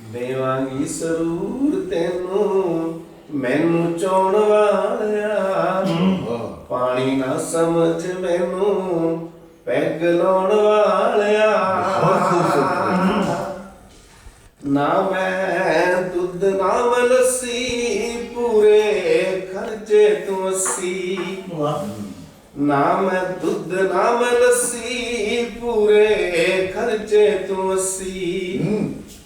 ਦੇਵਾਂਗੀ ਸਰੂਰ ਤੈਨੂੰ ਮੈਨੂੰ ਚਾਉਣ ਵਾਲਿਆ ਪਾਣੀ ਨਾ ਸਮਝ ਮੈਨੂੰ ਪੈਗ ਲਾਉਣ ਵਾਲਿਆ। ਨਾ ਮੈਂ ਦੁੱਧ ਨਾ ਲੱਸੀ ਪੂਰੇ ਖਰਚੇ ਤੂੰ ਅੱਸੀ। ਵਾਹ। ਨਾ ਮੈਂ ਦੁੱਧ ਨਾ ਮੈਂ ਲੱਸੀ ਪੂਰੇ ਖਰਚੇ ਤੂੰ ਅੱਸੀ।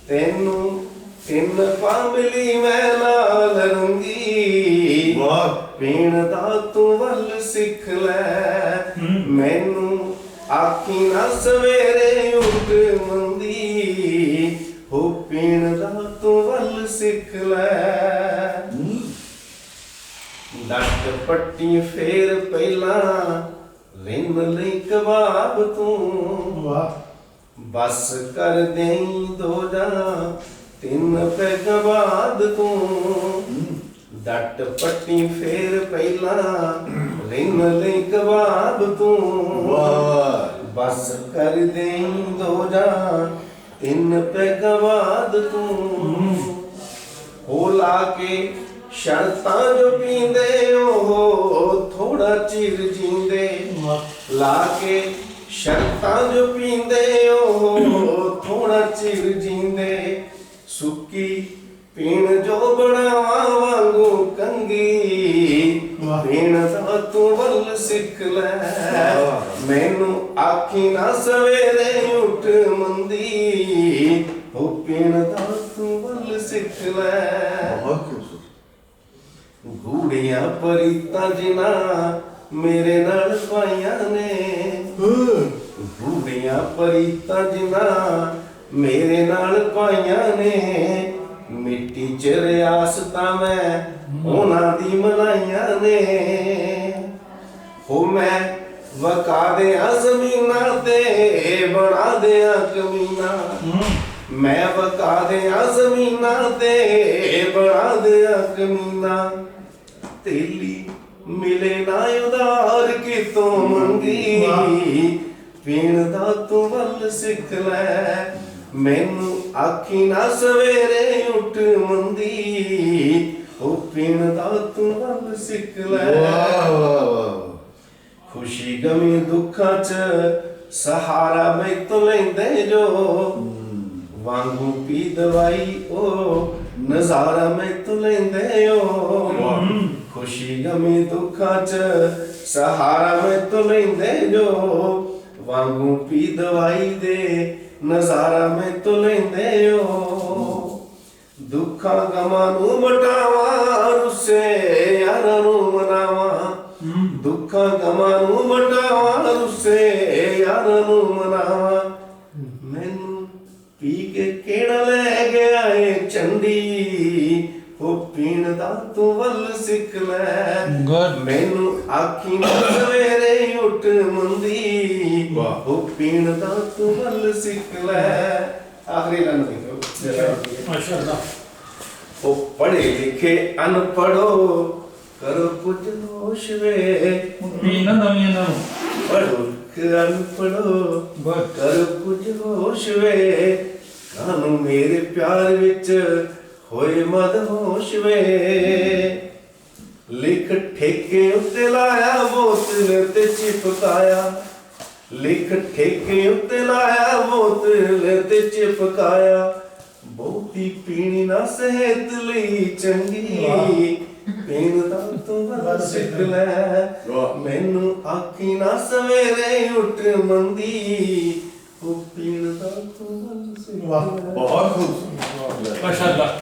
ਤੈਨੂੰ ਤਿੰਨ ਪਾਮਲੀ ਮੈਂ ਨਾਲ ਰੰਗੀ। ਵਾਹ। ਪੀਣ ਦਾ ਤੂੰ ਵੱਲ ਸਿੱਖ ਲੈ। ਮੈਨੂੰ ਆਖੀ ਨਾ ਸਵੇਰੇ ਉੱਠ ਮੰਦੀ। ਹੋ ਪੀਣ ਦਾ ਤੂੰ ਵੱਲ ਸਿੱਖ ਲੈ। ਲੱਟ ਪੱਟੀ ਫੇਰ ਪਹਿਲਾਂ ਰਿੰਨ ਲਈ ਕਬਾਬ ਤੂੰ। ਵਾਹ। ਬਸ ਕਰ ਦੇਈ ਦੋ ਜਾਂ ਤਿੰਨ ਪੈਗ ਬਾਅਦ ਤੂੰ। ਡੱਟ ਪੱਟੀ ਫੇਰ ਪਹਿਲਾਂ ਰਿੰਨ ਲਈ ਕਬਾਬ ਤੂੰ। ਬਸ ਕਰ ਦੇਈ ਦੋ ਜਾਂ ਤਿੰਨ ਪੈਗ ਬਾਅਦ ਤੂੰ। ਹੋ ਲਾ ਕੇ ਸ਼ਰਤਾਂ ਜੋ ਪੀਂਦੇ ਉਹ ਥੋੜਾ ਚਿਰ ਜੀਂਦੇ। ਲਾ ਕੇ ਸ਼ਰਤਾਂ ਜੋ ਪੀਂਦੇ ਉਹ ਥੋੜਾ ਚਿਰ ਜੀਂਦੇ ਸੁੱਕੀ ਪੀਣ ਜੋ ਬਣਾਵਾ ਵਾਂਗੂ ਕੰਗੀ। ਪੀਣ ਦਾ ਤੂੰ ਵੱਲ ਸਿੱਖ ਲੈ। ਮੈਨੂੰ ਆਖੀ ਨਾ ਸਵੇਰੇ ਉੱਠ ਮੰਦੀ ਹੋ ਪੀਣ ਦਾ ਤੂੰ ਵੱਲ ਸਿੱਖ ਲੈ ਗੂੜੀਆਂ ਪਰੀਤਾਂ ਜਿਨਾ ਮੇਰੇ ਨਾਲ ਪਾਈਆਂ ਨੇ ਗੂੜੀਆਂ ਪਰੀਤਾਂ ਜਿਨਾ ਮੇਰੇ ਨਾਲ ਪਾਈਆਂ ਨੇ। ਮਿੱਟੀ ਚ ਰਿਆਸਤਾਂ ਮੈਂ ਉਹਨਾਂ ਦੀ ਮਨਾਈਆਂ ਨੇ। ਹੋ ਮੈਂ ਵਕਾ ਦੇ ਜ਼ਮੀਨਾਂ ਤੇ ਬਣਾ ਦੇ ਕਮੀਨਾ ਮੈਂ ਵਕਾ ਦੇ ਜ਼ਮੀਨਾਂ ਤੇ ਬਣਾ ਦੇ ਕਮੀਨਾ ਤੇਲੀ ਮਿਲੇ ਨਾ ਉਧਾਰ ਕਿਤੋਂ ਮੰਗੀ। ਪੀਣ ਦਾ ਤੂੰ ਵੱਲ ਸਿੱਖ ਲੈ। ਮੈਨੂੰ ਆਖੀ ਨਾ ਸਵੇਰੇ ਉੱਠ ਮੰਦੀ। ਉਹ ਪੀਣ ਦਾ ਤੂੰ ਵੱਲ ਸਿੱਖ ਲੈ। ਵਾਹ। ਵਾਹ ਵਾਹ ਖੁਸ਼ੀ ਗਮੀ ਦੁੱਖਾਂ ਚ ਸਹਾਰਾ ਮੈਂ ਤੋਂ ਲੈਂਦੇ ਜੋ। ਵਾਂਗੂ ਪੀ ਦਵਾਈ ਉਹ ਨਜ਼ਾਰਾ ਮੈਂ ਤੋਂ ਲੈਂਦੇ ਓ। ਖੁਸ਼ੀ ਗਮੀ ਦੁੱਖਾਂ ਚ ਸਹਾਰਾ ਮੈਂ ਤੋਂ ਲੈਂਦੇ ਜੋ। ਵਾਂਗੂ ਪੀ ਦਵਾਈ ਦੇ ਨਜ਼ਾਰਾ ਮੈਂ ਤੋਂ ਲੈਂਦੇ ਓ ਦੁੱਖਾਂ ਗਮਾਂ ਨੂੰ ਮਟਾਵਾਂ ਰੁੱਸੇ ਯਾਰਾਂ ਨੂੰ ਮਨਾਵਾਂ। ਦੁੱਖਾਂ ਗਮਾਂ ਨੂੰ ਮਟਾਵਾਂ ਰੁੱਸੇ ਯਾਰਾਂ ਨੂੰ ਮਨਾਵਾਂ। ਮੈਨੂੰ ਪੀ ਕੇ ਕਿਹੜਾ ਲੈ ਗਿਆ ਏ ਚੰਡੀ? ਉਹ ਪੀਣ ਦਾ ਤੂੰ ਵੱਲ ਸਿੱਖ ਲੈ. ਮੈਨੂੰ ਆਖੀ ਸਵੇਰੇ ਉੱਠ ਮੰਦੀ ਵਾਹ। ਉਹ ਪੀਣ ਦਾ ਤੂੰ ਵੱਲ ਸਿੱਖ ਲੈ। ਆਖਰੀ ਲਾਈਨ ਦੇਖੋ। ਉਹ ਪੜ੍ਹੇ ਲਿਖੇ ਅਨਪੜੋ ਕਰੋ ਕੁਝ ਹੋਸ਼ ਵੇ। ਵੀ ਨਾ ਨਾ। ਪੜੋ ਕਿ ਅਨਪੜੋ ਗੁੱਡ ਕਰ ਕੁਝ ਹੋਸ਼ ਵੇ। ਕਾਨੂੰ ਮੇਰੇ ਪਿਆਰ ਵਿੱਚ ਹੋਏ ਮਦ ਹੋਸ਼ ਵੇ। ਲਿਖ ਠੇਕੇ ਉੱਤੇ ਲਾਇਆ ਬੋਤਲ ਤੇ ਚਿਪਕਾਇਆ। ਲਿਖ ਠੇਕੇ ਉੱਤੇ ਲਾਇਆ ਬੋਤਲ ਤੇ ਚਿਪਕਾਇਆ। ਬਹੁਤੀ ਪੀਣੀ ਨਾ ਸਿਹਤ ਲਈ ਚੰਗੀ। ਪੀਣ ਦਾ ਤੂੰ ਵੱਲ ਸਿੱਖ ਲੈ। ਮੈਨੂੰ ਆਖੀ ਨਾ ਸਵੇਰੇ ਉੱਠ ਮੰਦੀ। ਉਹ ਪੀਣ ਦਾ ਤੂੰ ਵੱਲ ਸਿੱਖ ਲੈ। ਬਹੁਤ ਖੂਬਸੂਰਤ ਮਾਸ਼ਾਅੱਲਾ।